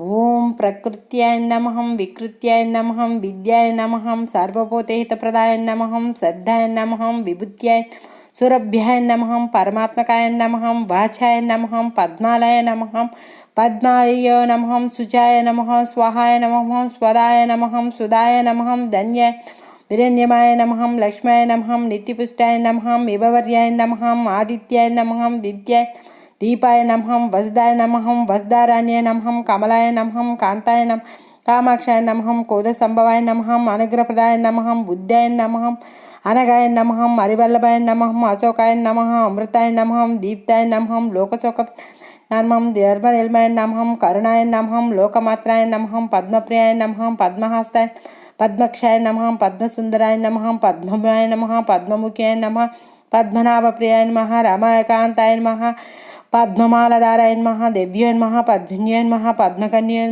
ओम प्रकृत्याय नमः, विकृत्याय नमः, विद्याय नमः प्रदाय नमः, श्रद्धाय नमः, विभुत्याय सुरभ्याय नमः, परमात्मकाय नमः, वाचाय नमः, पद्मालय नमः, पद्माय नमः सुचाय नमः, स्वाहाय नमः, स्वदाय नमः, सुदाय नमः, धन्याय हिरण्यमाय नमः, लक्ष्माय नमः, नित्यपुष्टाय नमः विभवर्याय नमः, आदित्याय नमः, दित्याय దీపాయ నమః వసుదాయ నమః వసుదారాణ్యాయ నమః కమలాయ నమః కాంతాయ నమ కామాక్షాయ నమః కోద సంభవాయ నమః అనుగ్రహప్రదాయ నమః బుద్ధాయ నమః అనగాయ నమః అరివల్లభాయ నమః అశోకాయ నమః అమృతాయ నమః దీప్తాయ నమః లోకశోక నమః ధర్మనిల్మాయ నమః కరుణాయ నమః లోకమాత్రాయ నమః పద్మప్రియాయ నమః పద్మహాస్తాయ పద్మక్షాయ నమః పద్మసుందరాయ నమః పద్మమురాయ నమః పద్మముఖ్యాయ నమః పద్మనాభప్రియాయ నమః రమాకాంతాయ నమః పద్మమాలధారాయ నమ దివ్యోయ పద్మకన్యోన్మ పద్మిన్యోయ నమ పద్మకన్యోయ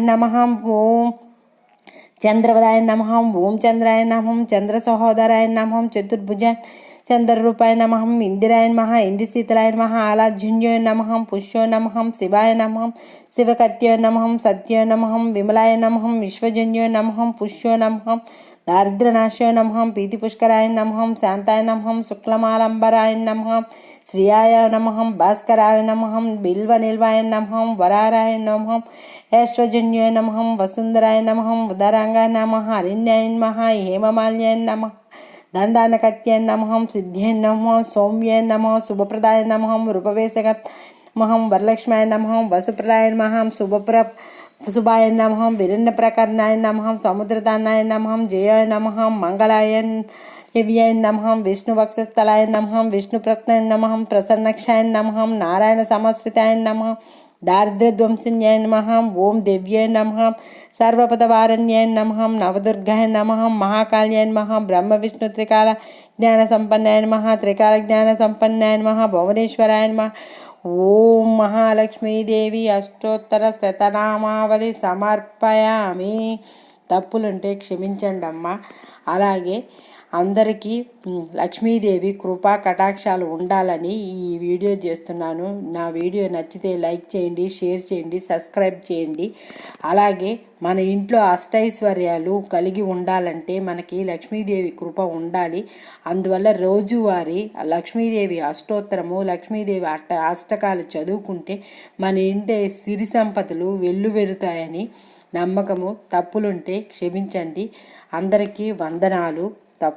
నమ నమ ఓం चंद्रवदाय नम, ओम चंद्राय नम, चंद्र सहोदराय नम चतुर्भुज चंद्र रूपाय नम, इंदिराय नम इंदिशीतलाय नम आलाझुंजय नम, पुष्यो नम, शिवाय नम, शिवकत्यो नम, सत्यो नम, विमलाय नम विश्वजुंजो नम, पुष्यो नम दारिद्रनाश्यो नम, प्रीतिपुष्कराय नम, शांताय नम शुक्लमालंबराय नम, श्रियाय नम, भास्कराय नम, बिल्वनिल्वाय नम, वराराय नम ऐश्वजुंजो नम, वसुंधराय नम उदरा ఉదరాంగాయ నమ హరిణ్యాయ నమ హేమమాల్యాయ నమ దండానకత్యాయ నమ సిద్ధ్యాయ నమ సౌమ్యాయ నమ శుభప్రదాయ నమహం రూపవేశగత్ నమ వరలక్ష్మాయ నమ వసుప్రదాయ నమహం శుభప్ర శుభాయ నమహం విరణ ప్రకరణాయ నమహం సముద్రదానాయ నమహం జయాయ నమహం మంగళాయ దివ్యాయ నమహం విష్ణువక్షస్థలాయ నమహం విష్ణుప్రత్నాయ నమహం ప్రసన్నక్షాయ నమహం నారాయణ సమశ్రితాయ నమహం దారిద్ర్యధ్వంసిన్యాయ నమ ఓం దివ్యాయ నమ సర్వపదవారణ్యాయ నమ నవదుర్గాయ నమ మహాకాళ్యాయ నమ బ్రహ్మ విష్ణు త్రికాల జ్ఞాన సంపన్నాయ నమ త్రికాల జ్ఞాన సంపన్నాయ నమ భువనేశ్వరాయ నమ ఓం మహాలక్ష్మీదేవి అష్టోత్తర శతనామావళి సమర్పయామి తప్పులుంటే క్షమించండి అమ్మ అలాగే అందరికీ లక్ష్మీదేవి కృపా కటాక్షాలు ఉండాలని ఈ వీడియో చేస్తున్నాను. నా వీడియో నచ్చితే లైక్ చేయండి షేర్ చేయండి సబ్స్క్రైబ్ చేయండి. అలాగే మన ఇంట్లో అష్టైశ్వర్యాలు కలిగి ఉండాలంటే మనకి లక్ష్మీదేవి కృప ఉండాలి. అందువల్ల రోజువారి లక్ష్మీదేవి అష్టోత్తరము లక్ష్మీదేవి అష్ట అష్టకాలు చదువుకుంటే మన ఇంటి సిరి సంపదలు వెల్లువెరుతాయని నమ్మకము. తప్పులుంటే క్షమించండి. అందరికీ వందనాలు.